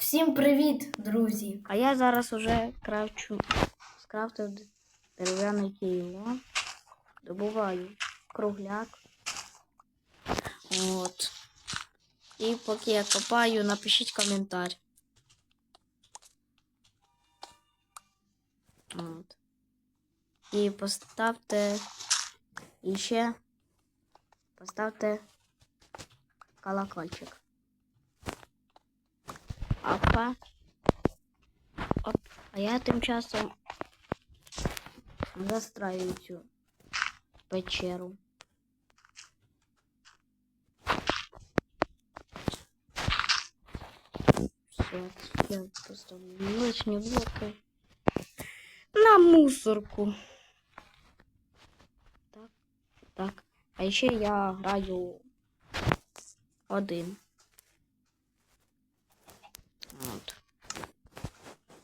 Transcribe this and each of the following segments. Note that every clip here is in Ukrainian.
Всім привіт, друзі! А я зараз уже кравчу, скрафтив дерев'яне кіло, добуваю кругляк. От. І поки я копаю, напишіть коментар. От. І поставте і ще поставте колокольчик. Опа. Оп. А я тим часом застраю цю печеру. Все, я поставлю лишні блоки на мусорку. Так, так. А ще я граю один.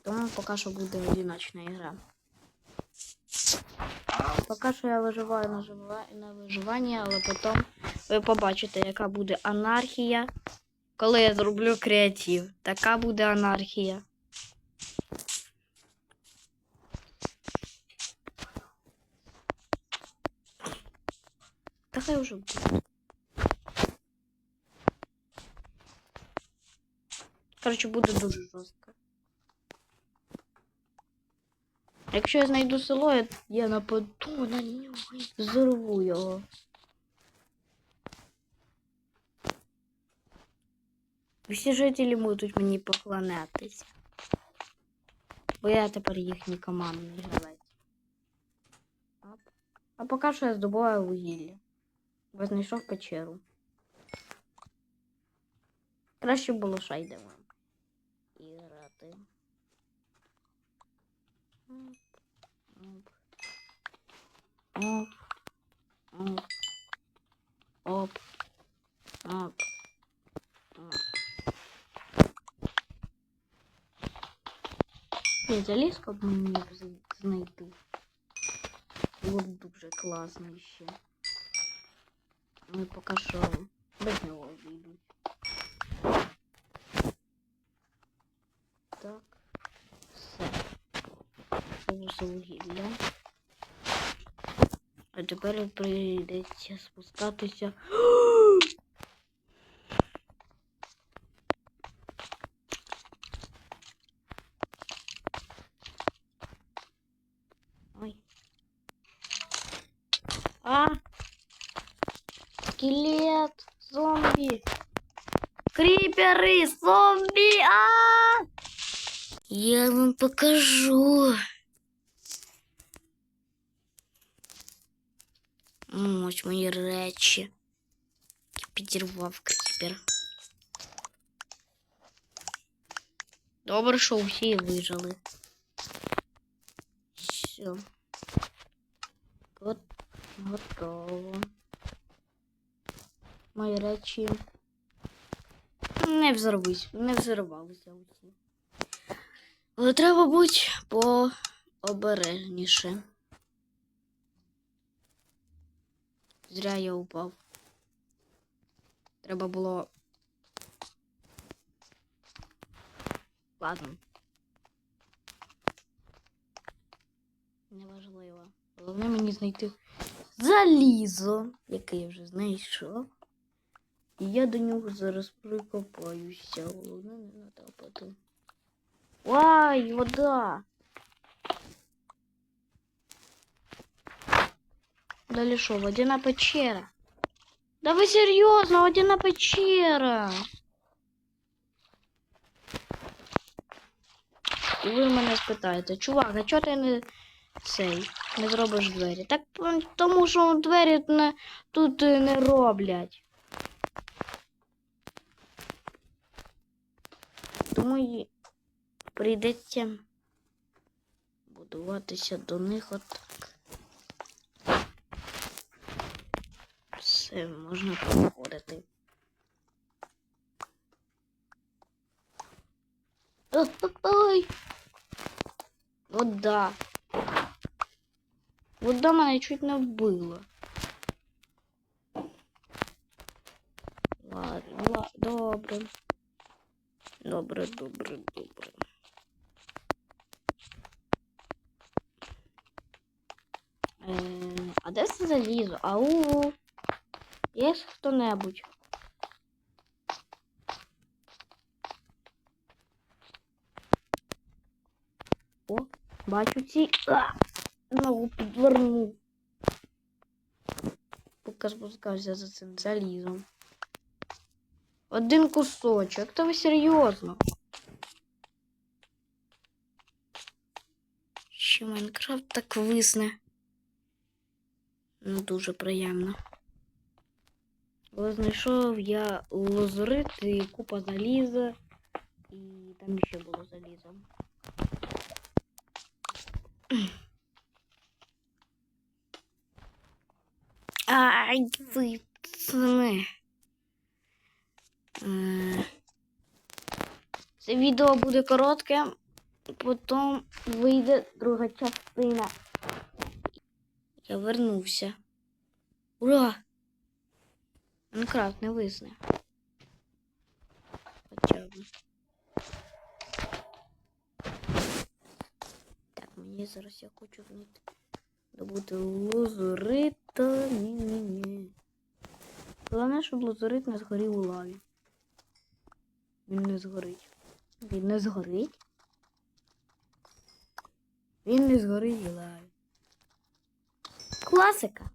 Тому поки що буде одиночна гра. Поки що я виживаю на, жива... на виживання, але потім ви побачите, яка буде анархія, коли я зроблю креатив. Така буде анархія. Та хай вже буде. Коротше, буде дуже жорстко. Якщо я знайду село, я, нападу на нього і взорву його. Всі жителі будуть мені поклонятися. Бо я тепер їхній командний гравець. А поки що я здобуваю вугілля. Бо знайшов печеру. Краще було шайдемо. Оп. Оп. Оп. Оп. Оп. Оп. Ні, залізку б мені б з- знайти. Було б дуже класно ще. Але поки що без нього обійдуть. Так. Все. Повз вугілля. А тепер прийдеться спускатися. Ой. А! Скелет! Зомби! Криперы! Зомби! А! Я вам покажу. Ось мої речі. які Підірвав кріпер. Добре, що всі вижили. Все. От, готово. Мої речі. Не взорвись, не взорвалися усі. Але треба бути пообережніше. Зря я упав. Треба було. Ладно. Неважливо. Головне мені знайти залізо, яке я вже знайшов. І я до нього зараз прикопаюся. Головне не натапати. Ай, вода! Далі що, водяна печера? Да ви серйозно, водяна печера. І ви мене спитаєте, чувак, а чого ти не цей не зробиш двері? Так тому що двері не, тут не роблять. Тому прийдеться будуватися до них отак. Все, можна проходити. Ой! Вода. Вода мене чуть не вбила. Ладно, ладно, добре. Добре, добре, добре. Е, а де це залізо? Ау. Є хто-небудь? О, бачу ці. А! Ногу підвернув. Поки спускався за цим залізом. Один кусочок. Та ви серйозно? Що Майнкрафт так висне. Ну, дуже приємно. Але знайшов я лазурит і купа заліза. І там ще було залізо. Ай, ви. Е, Це відео буде коротке, потім вийде друга частина. Я вернувся. Ура! Майнкрафт не висне. Хоча б. Так, мені зараз я хочу. Добути лазурита. Ні-ні-ні. Головне, щоб лазурит не згорів у лаві. Він не згорить. Він не згорить. Він не згорить у лаві. Класика.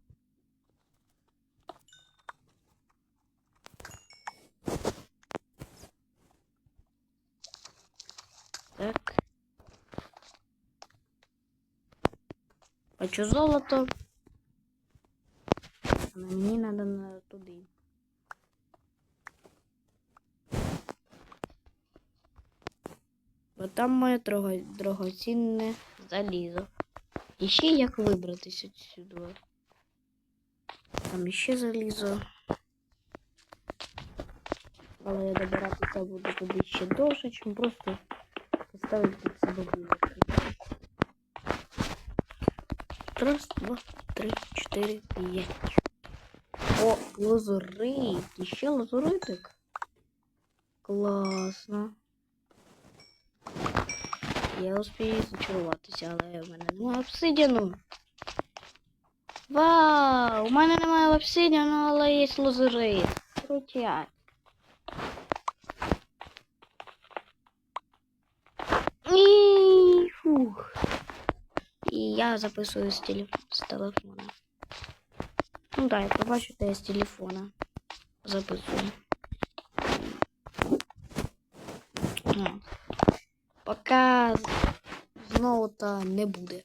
Так. Хочу золото. А мені на туди. Бо там моє дорого, дорогоцінне залізо. І ще як вибратися сюди. Там ще залізо. Але я добиратися буду туди ще довше, чим просто поставити під себе вулиці. Раз, два, три, чотири, п'ять. О, лазурит. Ще лазуритик. Класно. Я успію зачаруватися, але в мене немає обсидіану. Вау! У мене немає обсидіану, але є лазурит. Крутять. І фух. І я записую з, телеф... з телефона. Ну да, я побачу, де я з телефона записую. Ну. Пока знову то не буде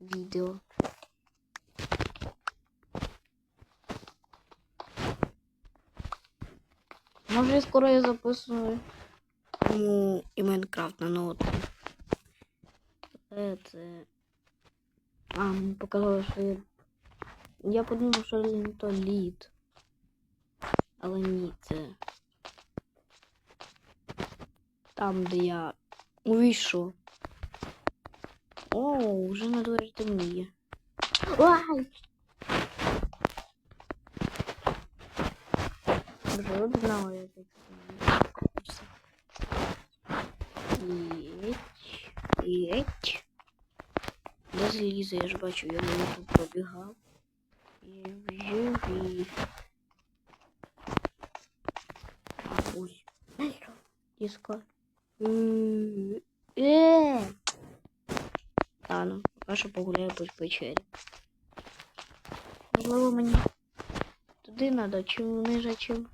відео. Може скоро я записую ну, і Майнкрафт на ноутбук. Це, це... А, мені показало, що я... Я подумав, що не то лід. Але ні, це... Там, де я увійшов. О, вже на дворі темніє. Ай! Вже от знала я Залізо, я ж бачу, я на тут пробігав. І живі. Ось. Диско. Е. Та ну, поки що погуляю по печері. Можливо, мені туди треба, чим ниже, чим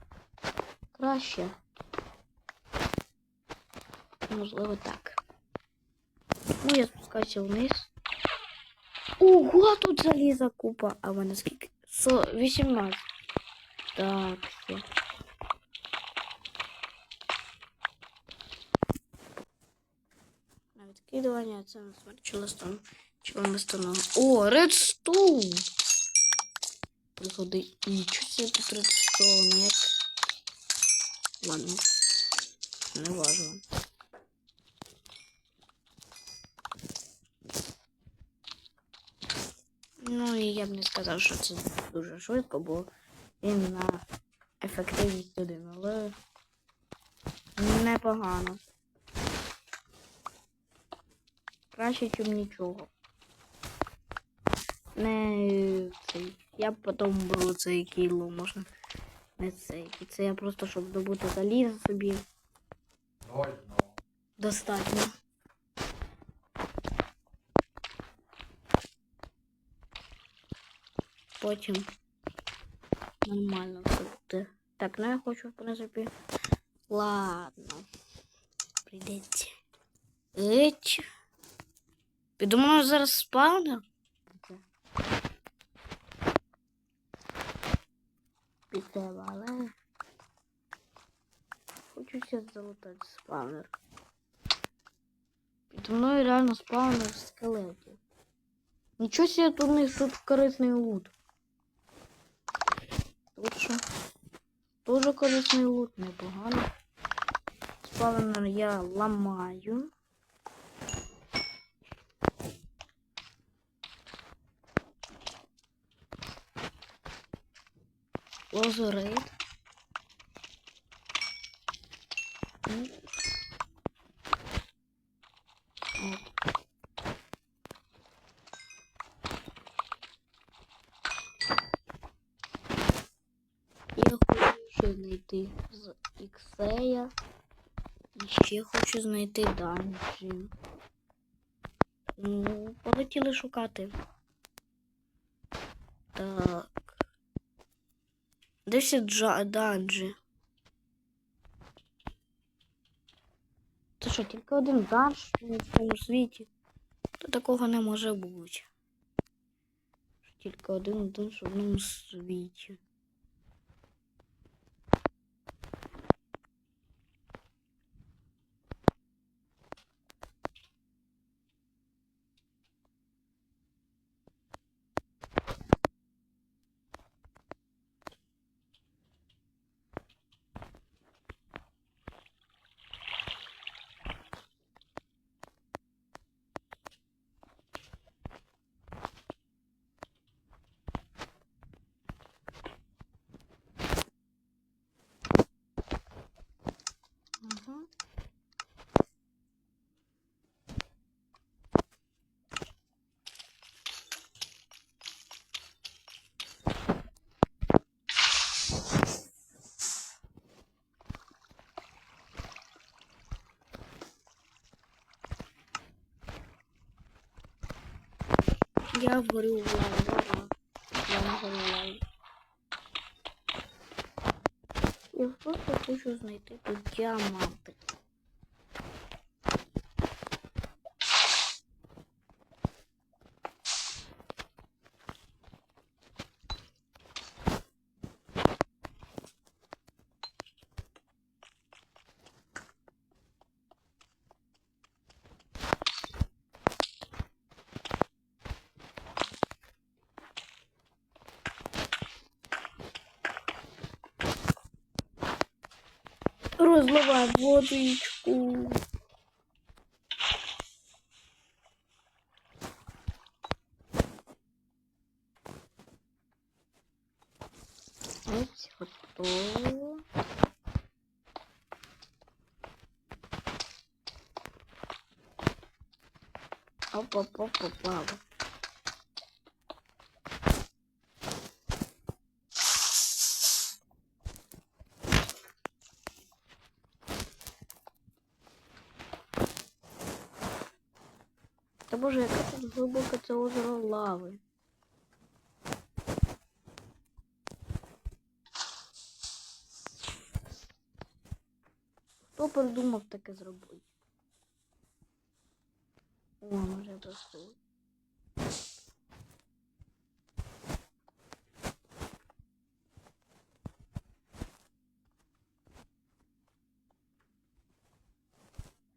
краще. Можливо, так. Ну, я спускаюся вниз. Ого, тут заліза купа. А в мене скільки? Со 18. Так, все. На відкидування це на смерть челестон. Челестоном. О, редстоун! Приходить. Нічого себе тут редстоун, як. Ладно. Не важно. Сказав, що це дуже швидко, бо він на ефективність один, але непогано. Краще, ніж нічого. Не цей. Я б потім беру цей кіло, можна. Не цей. І це я просто, щоб добути залізо собі. Ну. Достатньо. Потім нормально все буде. Так, ну я хочу, в принципі. Ладно. Прийдеться. Еть. Підумаю, зараз спавнер. Піде, але. Хочу ще залутати спавнер. Підо мною реально спавнер скелетів. Нічого себе тут у них тут корисний лут. Тут що? Дуже корисний лут, непогано. Спавнер я ламаю. М. От. Я хочу знайти з Іксея. І ще хочу знайти данжі. Ну, полетіли шукати. Так. Де всі джа данжі? Це що, тільки один данж в цьому світі? Та такого не може бути. Тільки один данж в одному світі. Я говорю в лаву. Я не горю в лаві. Я просто хочу знайти тут діаманти. Розливай водичку. Ось, готово. Опа-па-па-па. Глибока це озеро лави. Хто придумав таке зробити? О, може просто.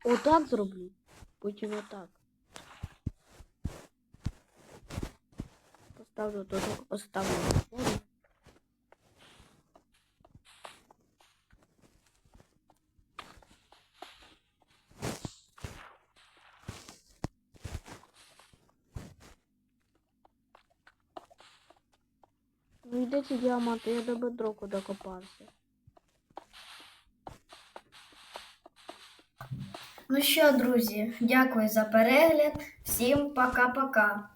Отак зроблю. Потім отак. Поставлю тут, поставлю воду. Ну йде ці діаманти, я до бедроку докопався. Ну що, друзі, дякую за перегляд. Всім пока-пока.